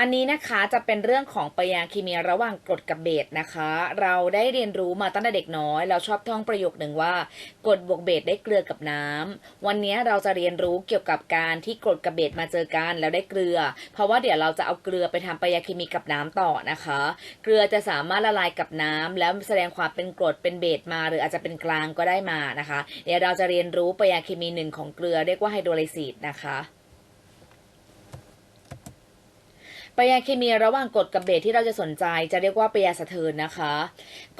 อันนี้นะคะจะเป็นเรื่องของปริยาเคมีระหว่างกรดกับเบสนะคะ เราได้เรียนรู้มาตั้งแต่เด็กน้อย เราชอบท่องประโยคหนึ่งว่ากรดบวกเบสได้เกลือกับน้ำวันนี้เราจะเรียนรู้เกี่ยวกับการที่กรดกับเบสมาเจอกันแล้วได้เกลือ เพราะว่าเดี๋ยวเราจะเอาเกลือไปทำปริยาเคมีกับน้ำต่อนะคะ เกลือจะสามารถละลายกับน้ำแล้วแสดงความเป็นกรดเป็นเบสมา หรืออาจจะเป็นกลางก็ได้มานะคะ เดี๋ยวเราจะเรียนรู้ปริยาเคมีหนึ่งของเกลือเรียกว่าไฮโดรไลซิสนะคะ ปริยาเคมีระหว่างกรดกับเบสที่เราจะสนใจ จะเรียกว่าปยาสะเทินนะคะ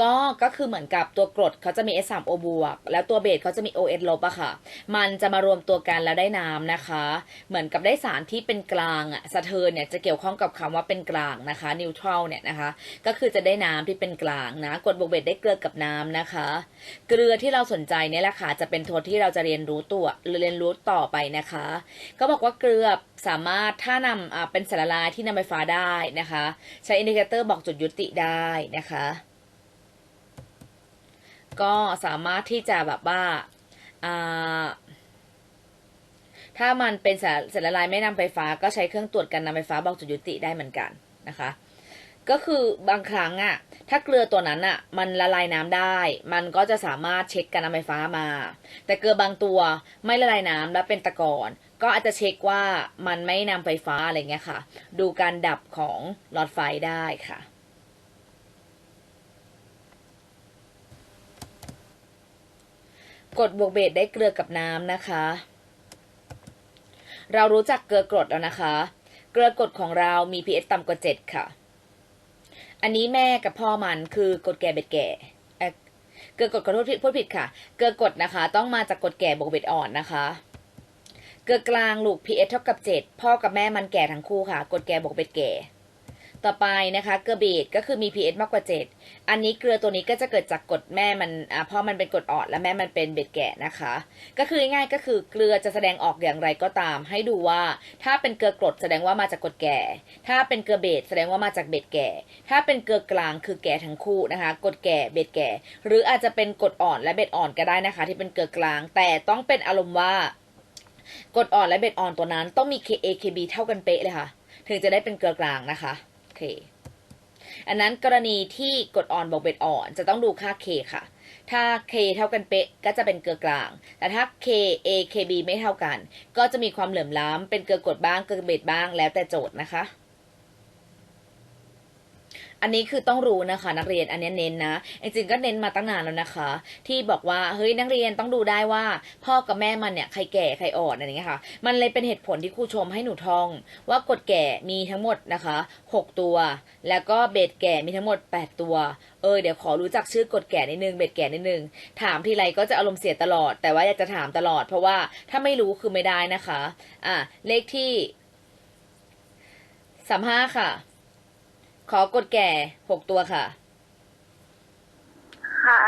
ก็ก็คือเหมือนกับตัวกรดเขาจะมี S3O บวกแล้วตัวเบสเขาจะมี OS ลบอะค่ะ มันจะมารวมตัวกันแล้วได้น้ำนะคะ เหมือนกับได้สารที่เป็นกลางอะสะเทินเนี่ยจะเกี่ยวข้องกับคำว่าเป็นกลางนะคะนิวทรัลเนี่ยนะคะ ก็คือจะได้น้ำที่เป็นกลางนะกรดบวกเบสได้เกลือกับน้ำนะคะ เกลือที่เราสนใจเนี่ยแหละค่ะจะเป็นตัวที่เราจะเรียนรู้ตัวเรียนรู้ต่อไปนะคะ ก็บอกว่าเกลือสามารถถ้านำอ่าเป็นสารละลายที่นำไฟฟ้าได้นะคะ ใช้อินดิเคเตอร์บอกจุดยุติได้นะคะ ก็สามารถที่จะแบบว่าถ้ามันเป็นสารละลายไม่นำไฟฟ้า ก็ใช้เครื่องตรวจการนำไฟฟ้าบอกจุดยุติได้เหมือนกันนะคะ ก็คือบางครั้งอะถ้าเกลือตัวนั้นอะมันละลายน้ำได้ มันก็จะสามารถเช็คการนำไฟฟ้ามา แต่เกลือบางตัวไม่ละลายน้ำและเป็นตะกอน ก็อาจจะเช็คว่ามันไม่นำไฟฟ้าอะไรเงี้ยค่ะ ดูการดับของหลอดไฟได้ค่ะกรดบวกเบสได้เกลือกับน้ำนะคะ เรารู้จักเกลือกรดแล้วนะคะ เกลือกรดของเรามี pH ต่ำกว่า 7 ค่ะ อันนี้แม่กับพ่อมันคือกรดแก่เบ็ดแก่เกลือกรดขอโทษผิดพูดผิดค่ะ เกลือกรดนะคะ ต้องมาจากกรดแก่บวกเบ็ดอ่อนนะคะ เกลือกลางลูก pH เท่ากับ 7 พ่อกับแม่มันแก่ทั้งคู่ค่ะกรดแก่บวกเบ็ดแก่ ต่อไปนะคะ เกลือเบสก็คือมี pH มากกว่า 7 อันนี้เกลือตัวนี้ก็จะเกิดจากกรดแม่มันพ่อมันเป็นกรดอ่อนและแม่มันเป็นเบ็ดแก่นะคะ ก็คือง่ายก็คือเกลือจะแสดงออกอย่างไรก็ตาม ให้ดูว่าถ้าเป็นเกลือกรดแสดงว่ามาจากกรดแก่ ถ้าเป็นเกลือเบสแสดงว่ามาจากเบ็ดแก่ ถ้าเป็นเกลือกลางคือแก่ทั้งคู่นะคะกรดแก่เบ็ดแก่ หรืออาจจะเป็นกรดอ่อนและเบ็ดอ่อนก็ได้นะคะ ที่เป็นเกลือกลาง แต่ต้องเป็นอารมณ์ว่า กรดอ่อนและเบ็ดอ่อนตัวนั้นต้องมี Ka Kb เท่ากันเป๊ะเลยค่ะ ถึงจะได้เป็นเกลือกลางนะคะโอเคอันนั้นกรณีที่กรดอ่อนบวกเบ็ดอ่อนจะต้องดูค่า K ค่ะ ถ้า K เท่ากันเป๊ะก็จะเป็นเกลือกลาง แต่ถ้า K A K B ไม่เท่ากัน ก็จะมีความเหลื่อมล้ำเป็นเกลือกรดบ้างเกลือเบ็ดบ้างแล้วแต่โจทย์นะคะ อันนี้คือต้องรู้นะคะ นักเรียนอันนี้เน้นนะจริงๆก็เน้นมาตั้งนานแล้วนะคะ ที่บอกว่าเฮ้ยนักเรียนต้องดูได้ว่า พ่อกับแม่มันเนี่ยใครแก่ใครอ่อนอะไรอย่างเงี้ยค่ะ มันเลยเป็นเหตุผลที่ครูชมให้หนูท่อง ว่ากดแก่มีทั้งหมดนะคะหกตัว แล้วก็เบ็ดแก่มีทั้งหมดแปดตัวเออเดี๋ยวขอรู้จักชื่อกดแก่นิดนึงเบ็ดแก่นิดนึงถามทีไรก็จะอารมณ์เสียตลอด แต่ว่าอยากจะถามตลอด เพราะว่าถ้าไม่รู้คือไม่ได้นะคะ อะเลขที่สามห้าค่ะ ขอกดแก่หกตัวค่ะ ค่ะ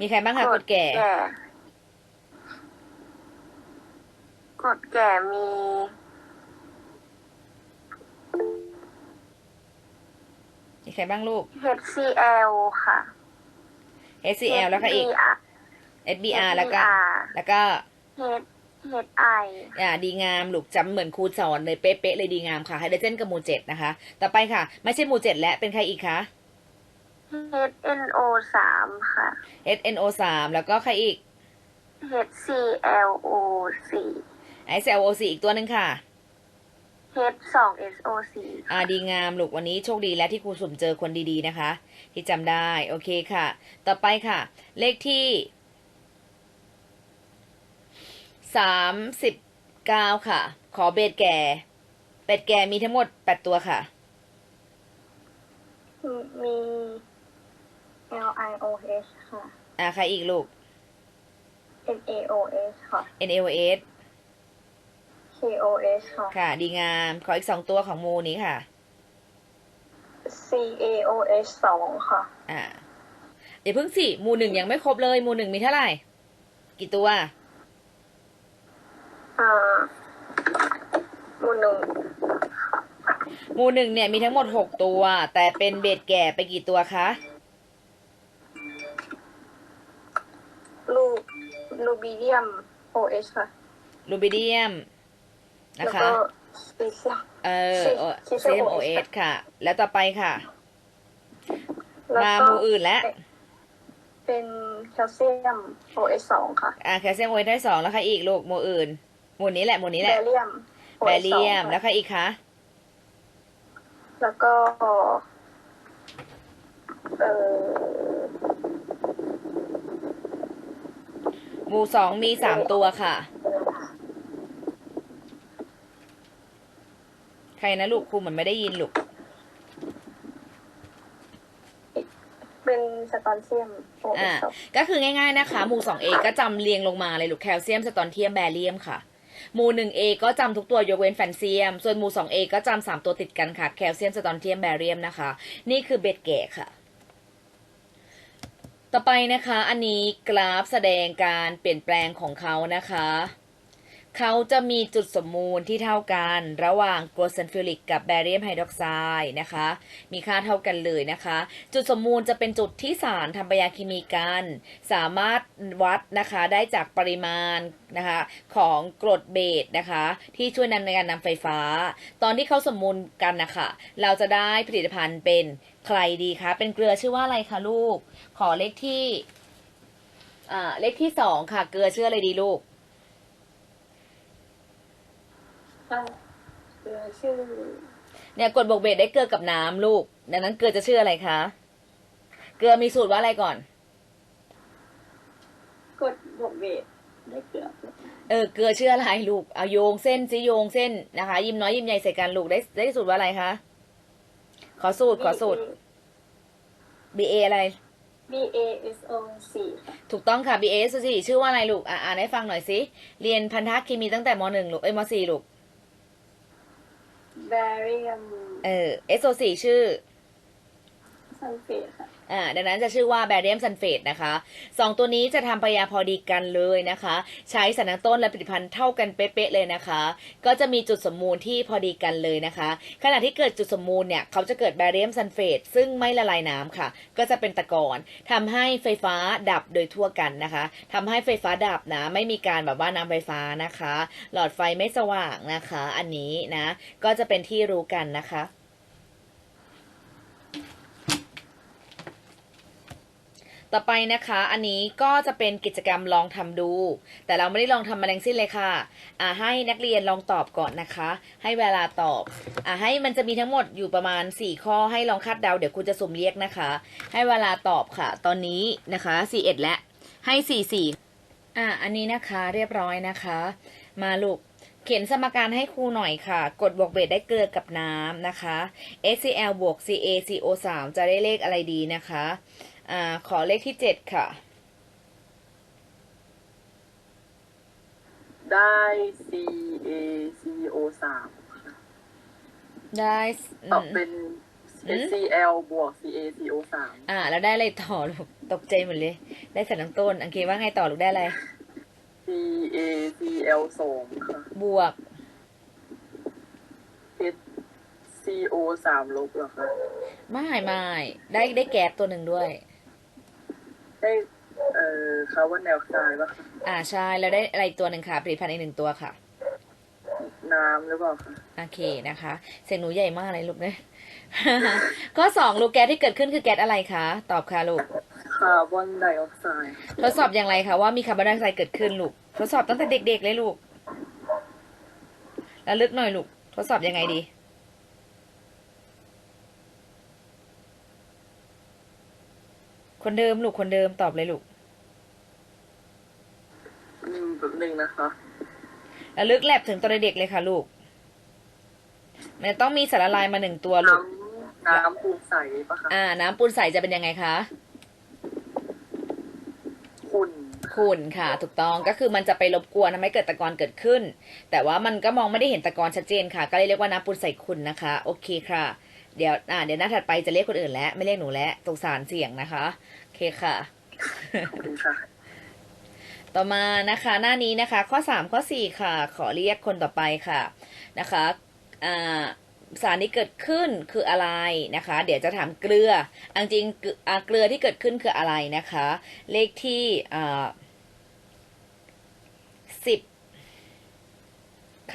มีใครบ้างคะกดแก่ กดแก่มี มีใครบ้างลูก HCl ค่ะ HCl แล้วก็อีก SBR แล้วก็ แล้วก็ H HI อ่าดีงามลูกจำเหมือนครูสอนเลยเป๊ะๆเลยดีงามค่ะไฮเดรเจนกับหมู่เจ็ดนะคะ ต่อไปค่ะ ไม่ใช่หมู่เจ็ดแล้วเป็นใครอีกคะ HNO สามค่ะ SNO สามแล้วก็ใครอีก HClO สี่ ICLOC อีกตัวหนึ่งค่ะ H สอง SO สี่อ่าดีงามลูกวันนี้โชคดีแล้วที่ครูสุ่มเจอคนดีๆนะคะ ที่จำได้ โอเคค่ะ ต่อไปค่ะ เลขที่ สามสิบเก้าค่ะ ขอเบสแก่ เป็ดแก่มีทั้งหมดแปดตัวค่ะ มี LIOH ค่ะ อ่าใครอีกลูก NaOH ค่ะ NaOS KOH ค่ะ ค่ะ ดีงาม ขออีกสองตัวของหมูนี้ค่ะ CaOH สองค่ะ อ่าเดี๋ยวเพิ่งสิหมู่หนึ่งยังไม่ครบเลยหมู่หนึ่งมีเท่าไหร่ กี่ตัวอ่า หมูหนึ่งหมู่หนึ่งเนี่ยมีทั้งหมดหกตัว แต่เป็นเบสแก่ไปกี่ตัวคะ ลูลูบิเดียม OH ค่ะรูบิเดียมนะแล้วคะ ก็สเปเชียลเออ C- เซ Calcium มโอเอ OH สค่ะ แล้วต่อไปค่ะ แล้วมาก็หมู่อื่นแล้วเป็นแคลเซียม OH สองค่ะ อ่าแคลเซียมโอเอสได้สองแล้วค่ะอีกลูกหมู่อื่น หมู่นี้แหละหมู่นี้แบแหละเรียมแบ OH เรียมสองแล้วค่ะอีกคะ แล้วก็เอ่อหมู่สองมีสามตัวค่ะ ใครนะลูกครูเหมือนไม่ได้ยินลูก เป็นสตอนเซียม OH อ่าสองก็คือง่ายๆนะคะ หมู่ 2A ก็จำเรียงลงมาเลยลูกแคลเซียมสตอนเทียมแบเรียมค่ะ หมู่ 1A ก็จำทุกตัวยกเว้นแฟนเซียม ส่วนหมู่ 2A ก็จำสามตัวติดกันค่ะ แคลเซียมสตอนเทียมแบเรียมนะคะ นี่คือเบ็ดแก่ค่ะ ต่อไปนะคะ อันนี้กราฟแสดงการเปลี่ยนแปลงของเขานะคะ เขาจะมีจุดสมมูลที่เท่ากันระหว่างกรดซัลฟิวริกกับแบเรียมไฮดรอกไซด์นะคะ มีค่าเท่ากันเลยนะคะ จุดสมมูลจะเป็นจุดที่สารทำปฏิกิริยาเคมีกัน สามารถวัดนะคะได้จากปริมาณนะคะของกรดเบสนะคะ ที่ช่วยนำในการนำไฟฟ้า ตอนที่เขาสมมูลกันนะคะเราจะได้ผลิตภัณฑ์เป็นใครดีคะ เป็นเกลือชื่อว่าอะไรคะลูก ขอเลขที่อ่าเลขที่สองค่ะ เกลือชื่ออะไรดีลูก ค่ะเอ่อชื่อเนี่ยกรดบวกเบสได้เกลือกับน้ำลูก ดังนั้นเกลือจะชื่ออะไรคะ เกลือมีสูตรว่าอะไรก่อน กดบวกเวทได้เกือบเออ เกลือชื่ออะไรลูก เอาโยงเส้นซิโยงเส้นนะคะ ยิ้มน้อยยิ้มใหญ่ใส่กันลูกได้ได้สูตรว่าอะไรคะ ขอสูตรขอสูตร B A อะไร B A S O สี่ค่ะถูกต้องค่ะ B A สุสิชื่อว่าอะไรลูกอ่าอ่านให้ฟังหน่อยสิ เรียนพันธะเคมีตั้งแต่มหนึ่งลูก เอ้ยมสี่ลูก แบเรียมเออ S O สี่ชื่อซัลเฟตค่ะ อ่าดังนั้นจะชื่อว่าแบเรียมซัลเฟตนะคะสองตัวนี้จะทำปยาพอดีกันเลยนะคะ ใช้สารตั้งต้นและผลิตภัณฑ์เท่ากันเป๊ะๆเลยนะคะ ก็จะมีจุดสมมูลที่พอดีกันเลยนะคะ ขณะที่เกิดจุดสมมูลเนี่ยเขาจะเกิดแบเรียมซัลเฟตซึ่งไม่ละลายน้ำค่ะ ก็จะเป็นตะกอนทำให้ไฟฟ้าดับโดยทั่วกันนะคะทำให้ไฟฟ้าดับนะ ไม่มีการแบบว่าน้ำไฟฟ้านะคะ หลอดไฟไม่สว่างนะคะ อันนี้นะ ก็จะเป็นที่รู้กันนะคะ ต่อไปนะคะ อันนี้ก็จะเป็นกิจกรรมลองทำดู แต่เราไม่ได้ลองทำมาแรงสิ้นเลยค่ะ อ่าให้นักเรียนลองตอบก่อนนะคะ ให้เวลาตอบ อ่าให้มันจะมีทั้งหมดอยู่ประมาณ 4 ข้อให้ลองคาดเดา เดี๋ยวครูจะสุ่มเรียกนะคะ ให้เวลาตอบค่ะ ตอนนี้นะคะ4 1และให้ 4 4 อ่าอันนี้นะคะเรียบร้อยนะคะ มาลูกเขียนสมการให้ครูหน่อยค่ะ กดบวกเบสได้เกลือกับน้ำนะคะ HCl บวก CaCO3 จะได้เลขอะไรดีนะคะ อ่า ขอเลขที่เจ็ดค่ะ ได้ C A C O สามค่ะได้อืตอบมเป็น อืม S C L บวก C A C O สามอ่า แล้วได้อะไรต่อลูกตกใจหมดเลย ได้สันตั้งต้น อังเคว่าไงต่อลูกได้อะไร C A C L สองค่ะ บวก H C O สามลบเหรอคะไม่ไม่ได้ได้แก๊สตัวหนึ่งด้วย ได้เอ่อคาร์บอนไดออกไซด์ป่ะคะอ่าใช่แล้วได้อะไรอีกตัวหนึ่งค่ะผลิตภัณฑ์อีกหนึ่งตัวค่ะ น้ำหรือเปล่าคะโอเคนะคะ เสียงหนูใหญ่มากเลยลูกเนี่ย ข้อสองลูกแก๊สที่เกิดขึ้นคือแก๊สอะไรคะ ตอบค่ะลูก คาร์บอนไดออกไซด์ทดสอบอย่างไรคะว่ามีคาร์บอนไดออกไซด์เกิดขึ้นลูก ทดสอบตั้งแต่เด็กๆเลยลูกแล้วลึกหน่อยลูก ทดสอบยังไงดี คนเดิมลูกคนเดิมตอบเลยลูกอืมแบบหนึ่งนะคะแล้วลึกแลบถึงตอนเด็กๆเลยค่ะลูก มันต้องมีสารละลายมาหนึ่งตัวลูน้กำน้ำปูนใสป่ะคะอ่า น้ำปูนใสจะเป็นยังไงคะคุณขุ่นค่ะ ถูกต้องก็คือมันจะไปรบกวนทำให้เกิดตะกอนเกิดขึ้น แต่ว่ามันก็มองไม่ได้เห็นตะกอนชัดเจนค่ะ ก็เลยเรียกว่าน้ำปูนใสขุ่นนะคะ โอเคค่ะ เดี๋ยวอ่าเดี๋ยวหน้าถัดไปจะเรียกคนอื่นแล้วไม่เรียกหนูแล้วสงสารเสียงนะคะโอเคค่ะ ขอบคุณค่ะ ต่อมานะคะ หน้านี้นะคะ ข้อ3ข้อ4ค่ะ ขอเรียกคนต่อไปค่ะนะคะอ่าสารที่เกิดขึ้นคืออะไรนะคะ เดี๋ยวจะถามเกลืออังจริงเกลืออ่าเกลือที่เกิดขึ้นคืออะไรนะคะ เลขที่อ่าสิบ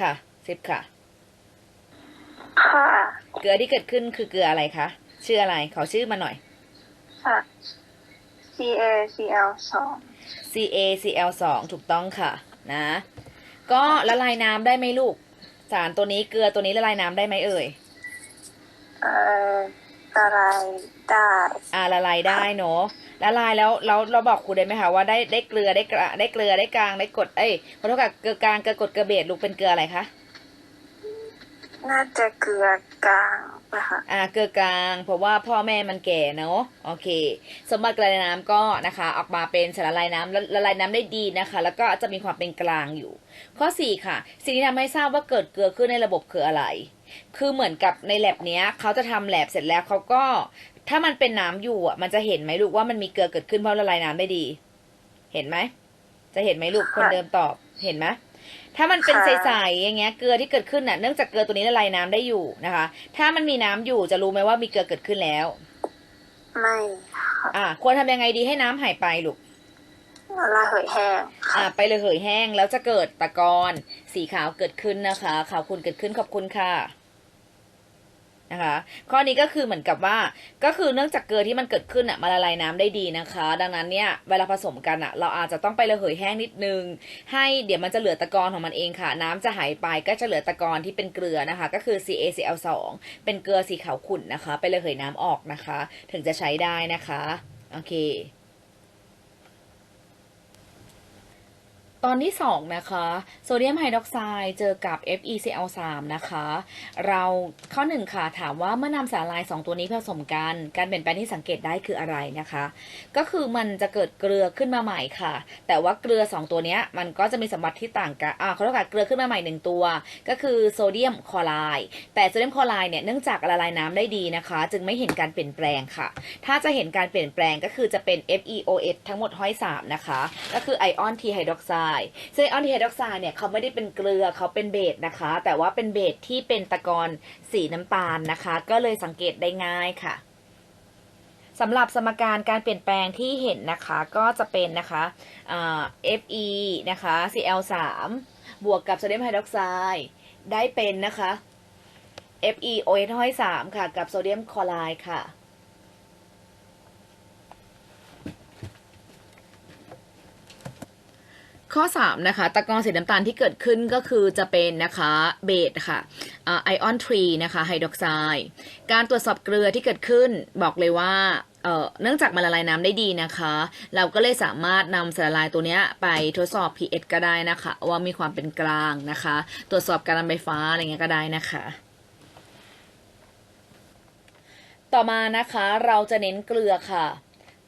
ค่ะสิบค่ะ ค่ะ เกลือที่เกิดขึ้นคือเกลืออะไรคะ ชื่ออะไร ขอชื่อมาหน่อย ค่ะ CaCl สอง CaCl 2ถูกต้องค่ะ นะ ก็ละลายน้ำได้ไหมลูก สารตัวนี้เกลือตัวนี้ละลายน้ำได้ไหมเอ่ย เอ่ออะไรได้ อ่าละลายได้เนาะละลายแล้วเราเราบอกครูได้ไหมคะว่าได้ได้เกลือได้กระได้เกลือได้กลางได้กรดเอ้ยขอโทษค่ะเกลือกลางเกลือกรดเกลือเบสลูกเป็นเกลืออะไรคะ น่าจะเกลือกลางนะคะอ่าเกลือกลาง เพราะว่าพ่อแม่มันแก่เนาะโอเค สมบัติละลายน้ำก็นะคะ ออกมาเป็นสารละลายน้ำละละลายน้ำได้ดีนะคะ แล้วก็จะมีความเป็นกลางอยู่ ข้อสี่ค่ะ สิ่งที่ทำให้ทราบว่าเกิดเกลือขึ้นในระบบคืออะไร คือเหมือนกับในแลบเนี้ยเขาจะทำแลบเสร็จแล้วเขาก็ถ้ามันเป็นน้ำอยู่อะ มันจะเห็นไหมลูกว่ามันมีเกลือเกิดขึ้นเพราะละลายน้ำได้ดี เห็นไหม จะเห็นไหมลูกคนเดิมตอบ เห็นไหม ถ้ามันเป็นใสๆอย่างเงี้ยเกลือที่เกิดขึ้นน่ะเนื่องจากเกลือตัวนี้ละลายน้ำได้อยู่นะคะ ถ้ามันมีน้ำอยู่จะรู้ไหมว่ามีเกลือเกิดขึ้นแล้ว ไม่ค่ะอ่า ควรทำยังไงดีให้น้ำหายไปลูกละเหยแห้งอ่าค่ะไปเลยเหยแห้งแล้วจะเกิดตะกอนสีขาวเกิดขึ้นนะคะขาวคุณเกิดขึ้นขอบคุณค่ะ นะคะ ข้อนี้ก็คือเหมือนกับว่าก็คือเนื่องจากเกลือที่มันเกิดขึ้นอะมันละลายน้ำได้ดีนะคะ ดังนั้นเนี่ยเวลาผสมกันอะเราอาจจะต้องไประเหยแห้งนิดนึง ให้เดี๋ยวมันจะเหลือตะกอนของมันเองค่ะ น้ำจะหายไปก็จะเหลือตะกอนที่เป็นเกลือนะคะ ก็คือ CaCl2 เป็นเกลือสีขาวขุ่นนะคะ ไประเหยน้ำออกนะคะ ถึงจะใช้ได้นะคะโอเค ตอนที่ 2 นะคะ โซเดียมไฮดรอกไซด์เจอกับ FeCl3 นะคะ เราข้อหนึ่งค่ะ ถามว่าเมื่อนำสารละลาย 2 ตัวนี้ผสมกัน การเปลี่ยนแปลงที่สังเกตได้คืออะไรนะคะ ก็คือมันจะเกิดเกลือขึ้นมาใหม่ค่ะ แต่ว่าเกลือ 2 ตัวนี้มันก็จะมีสมบัติที่ต่างกันอ่าเขาเรียกว่าเกลือขึ้นมาใหม่หนึ่งตัว ก็คือโซเดียมคลอไรด์แต่โซเดียมคลอไรด์เนี่ยเนื่องจากละลายน้ำได้ดีนะคะ จึงไม่เห็นการเปลี่ยนแปลงค่ะ ถ้าจะเห็นการเปลี่ยนแปลงก็คือจะเป็น FeOS ทั้งหมดห้อย3นะคะ ก็คือไอออนทีไฮดรอกไซด์ซึ่งไอออนไฮดรอกไซด์เนี่ยเขาไม่ได้เป็นเกลือเขาเป็นเบสนะคะ แต่ว่าเป็นเบสที่เป็นตะกอนสีน้ำตาลนะคะ ก็เลยสังเกตได้ง่ายค่ะสำหรับสมการการเปลี่ยนแปลงที่เห็นนะคะก็จะเป็นนะคะอ่า Fe นะคะ Cl3 บวกกับโซเดียมไฮดรอกไซด์ได้เป็นนะคะ FeOS ห้อย3ค่ะ กับโซเดียมคลอไรด์ค่ะ ข้อ 3 นะคะ ตะกอนสีน้ำตาลที่เกิดขึ้นก็คือจะเป็นนะคะเบสค่ะไอออนทรีนะคะไฮดรอกไซด์การตรวจสอบเกลือที่เกิดขึ้นบอกเลยว่าเอ่อเนื่องจากมันละลายน้ำได้ดีนะคะ เราก็เลยสามารถนำสารละลายตัวเนี้ยไปทดสอบ pH ก็ได้นะคะ ว่ามีความเป็นกลางนะคะ ตรวจสอบการนำไฟฟ้าอะไรเงี้ยก็ได้นะคะ ต่อมานะคะเราจะเน้นเกลือค่ะ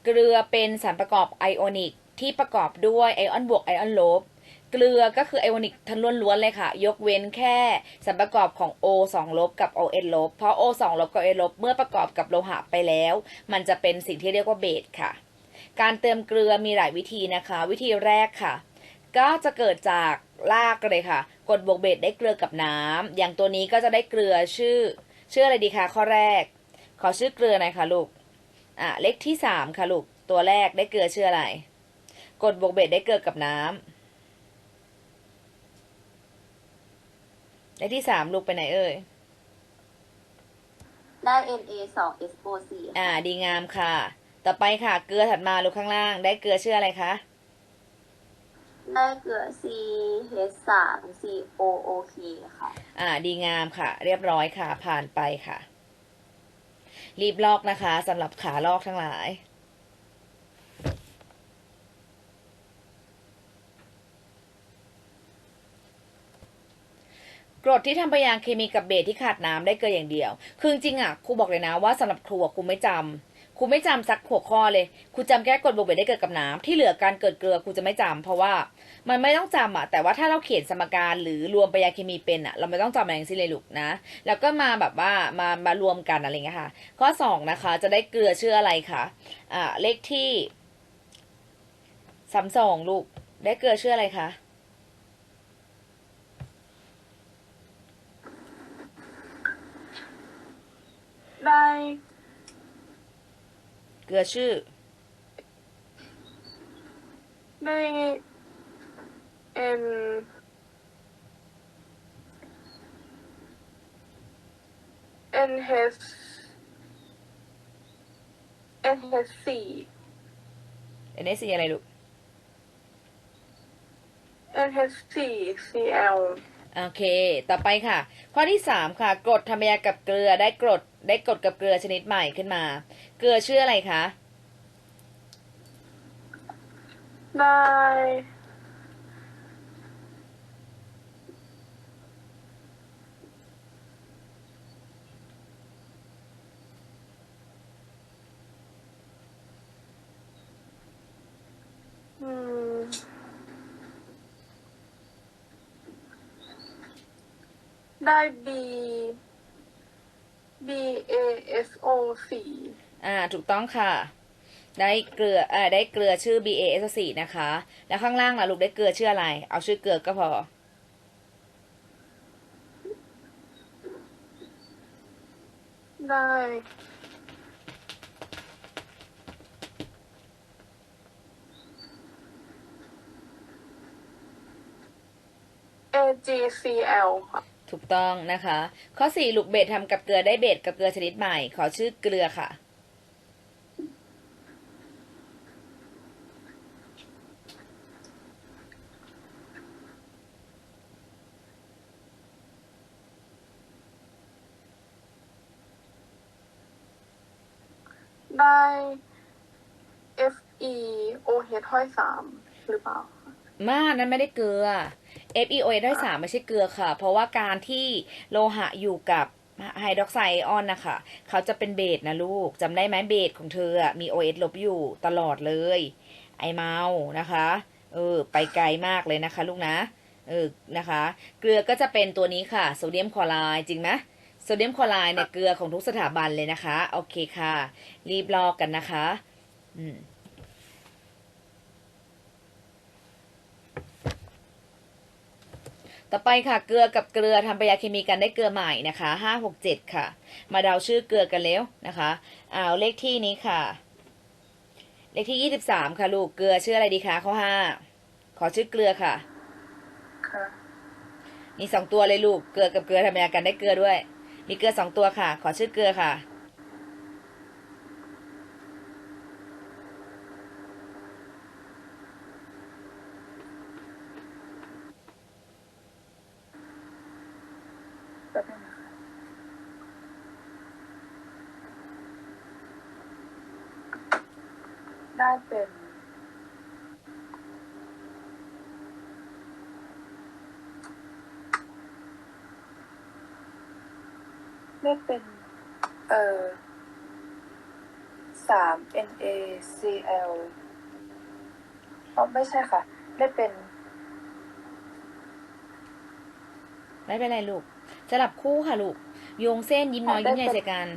เกลือเป็นสารประกอบไอออนิก ที่ประกอบด้วยไอออนบวกไอออนลบเกลือก็คือไอออนิกทั้งล้วนๆเลยค่ะ ยกเว้นแค่สารประกอบของ O 2ลบกับ ON ลบเพราะ O 2ลบกับ ON ลบเมื่อประกอบกับโลหะไปแล้ว มันจะเป็นสิ่งที่เรียกว่าเบสค่ะ การเติมเกลือมีหลายวิธีนะคะ วิธีแรกค่ะ ก็จะเกิดจากรากเลยค่ะ กดบวกเบสได้เกลือกับน้ำอย่างตัวนี้ก็จะได้เกลือชื่อ ชื่ออะไรดีคะข้อแรก ขอชื่อเกลือหน่อยค่ะลูกอะเลขที่สามค่ะลูกตัวแรกได้เกลือชื่ออะไร กดบวกเบ็ดได้เกลือกับน้ำเลขที่สามลูกไปไหนเอ่ย ได้ Na 2 SO 4 อ่า ดีงามค่ะ ต่อไปค่ะ เกลือถัดมาลูกข้างล่าง ได้เกลือชื่ออะไรคะ ได้เกลือ C H 3 C O O K ค่ะ อ่า ดีงามค่ะ เรียบร้อยค่ะ ผ่านไปค่ะ รีบลอกนะคะสำหรับขาลอกทั้งหลาย กรดที่ทำพยางค์เคมีกับเบสที่ขาดน้ำได้เกลืออย่างเดียว คือจริงอะครูบอกเลยนะว่าสำหรับครูครูไม่จำครูไม่จำสักหัวข้อเลยครูจำแค่กรดบวกเบสได้เกิดกับน้ำที่เหลือการเกิดเกลือครูจะไม่จำเพราะว่ามันไม่ต้องจำอะแต่ว่าถ้าเราเขียนสมการหรือรวมปยาเคมีเป็นอะเราไม่ต้องจำอะไรทั้งสิ้นเลยลูกนะ แล้วก็มาแบบว่ามามารวมกันอะไรเงี้ยค่ะ ข้อสองนะคะ จะได้เกลือชื่ออะไรคะอ่าเลขที่สามสองลูกได้เกลือชื่ออะไรคะ ได้เกลือชื่อได้เอ็ม NH NH4 NSC อะไรลูก NH4Cl โอเค ต่อไปค่ะ ข้อที่สามค่ะ กรดทำปฏิกิริยากับเกลือได้กรด ได้กดกับเกลือชนิดใหม่ขึ้นมา เกลือชื่ออะไรคะ ได้อืมได้ B B A S O 4อ่าถูกต้องค่ะ ได้เกลืออ่าได้เกลือชื่อ BAS4 นะคะ แล้วข้างล่างล่ะลูกได้เกลือชื่ออะไร เอาชื่อเกลือก็พอ ได้ AgCl ค่ะ ถูกต้องนะคะ ข้อ4ลูกเบสทำกับเกลือได้เบสกับเกลือชนิดใหม่ ขอชื่อเกลือค่ะ ได้ FeOH ห้อยสามหรือเปล่า มานั้นไม่ได้เกลือ FeOH ได้สามไม่ใช่เกลือค่ะ เพราะว่าการที่โลหะอยู่กับไฮดรอกไซด์ไอออนนะคะเขาจะเป็นเบสนะลูกจำได้ไหมเบสของเธออะมี OH ลบอยู่ตลอดเลย ไอเมานะคะเออไปไกลมากเลยนะคะลูกนะเออนะคะ เกลือก็จะเป็นตัวนี้ค่ะโซเดียมคลอไรด์จริงไหมโซเดียมคลอไรด์เนี่ยเกลือของทุกสถาบันเลยนะคะ โอเคค่ะ รีบลอกกันนะคะ อืม ต่อไปค่ะเกลือกับเกลือทำปฏิกิริยาเคมีกันได้เกลือใหม่นะคะห้าหกเจ็ดค่ะ มาเดาชื่อเกลือกันแล้วนะคะเอาเลขที่นี้ค่ะ เลขที่ยี่สิบสามค่ะลูกเกลือชื่ออะไรดีคะข้อห้าขอชื่อเกลือค่ะค่ะมีสองตัวเลยลูกเกลือกับเกลือทำปฏิกิริยากันได้เกลือด้วย มีเกลือสองตัวค่ะ ขอชื่อเกลือค่ะ แป๊บนึงนะคะได้ เป็นได้เป็น เอ่อสาม NaCl อ๋อไม่ใช่ค่ะได้เป็น ไม่เป็นไรลูกสลับคู่ค่ะลูก โยงเส้นยิ้มน้อยยิ้มใหญ่ใส่กัน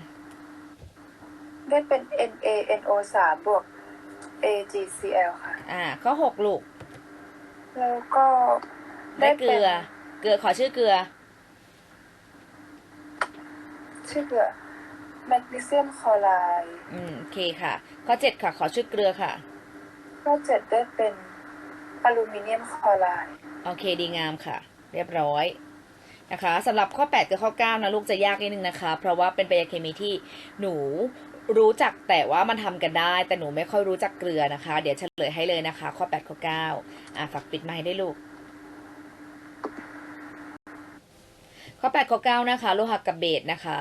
ได้เป็น NaNO สามบวก AgCl ค่ะ อ่า ข้อหกลูก แล้วก็ได้เกลือป็นเกลือขอชื่อเกลือ ชื่อเกลือแมกนีเซียมคลอไรด์อืมโอเคค่ะ ข้อเจ็ดค่ะ ขอชื่อเกลือค่ะ ข้อเจ็ดได้เป็นอลูมิเนียมคลอไรด์โอเคดีงามค่ะ เรียบร้อยนะคะสำหรับข้อ 8 กับข้อ 9 นะลูกจะยากนิดนึงนะคะ เพราะว่าเป็นปฏิกิริยาเคมีที่หนู รู้จักแต่ว่ามันทำกันได้ แต่หนูไม่ค่อยรู้จักเกลือนะคะ เดี๋ยวเฉลยให้เลยนะคะ ข้อ8ข้อ9อะฝากปิดไมค์ได้ลูก ข้อ8ข้อ9นะคะ โลหะกับเบสนะคะ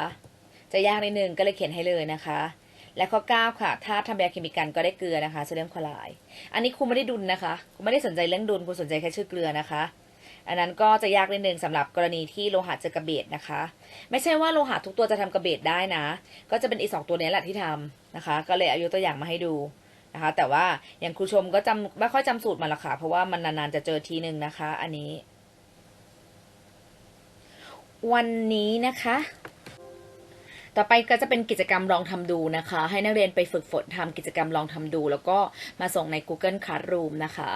จะยากนิดนึงก็เลยเขียนให้เลยนะคะ และข้อ 9 ค่ะถ้าทำปฏิกิริยาเคมีกันก็ได้เกลือนะคะโซเดียมคลอไรด์อันนี้ครูไม่ได้ดุลนะคะครูไม่ได้สนใจเรื่องดุลครูสนใจแค่ชื่อเกลือนะคะ อันนั้นก็จะยากนิดนึงสำหรับกรณีที่โลหะเจอกระเบดนะคะ ไม่ใช่ว่าโลหะทุกตัวจะทำกระเบดได้นะ ก็จะเป็นอีสองตัวนี้แหละที่ทำนะคะ ก็เลยเอายกตัวอย่างมาให้ดูนะคะ แต่ว่าอย่างครูชมก็จำไม่ค่อยจำสูตรมาละค่ะ เพราะว่ามันนานๆจะเจอทีหนึ่งนะคะ อันนี้ วันนี้นะคะ ต่อไปก็จะเป็นกิจกรรมลองทำดูนะคะ ให้นักเรียนไปฝึกฝนทำกิจกรรมลองทำดู แล้วก็มาส่งใน Google Classroom นะคะ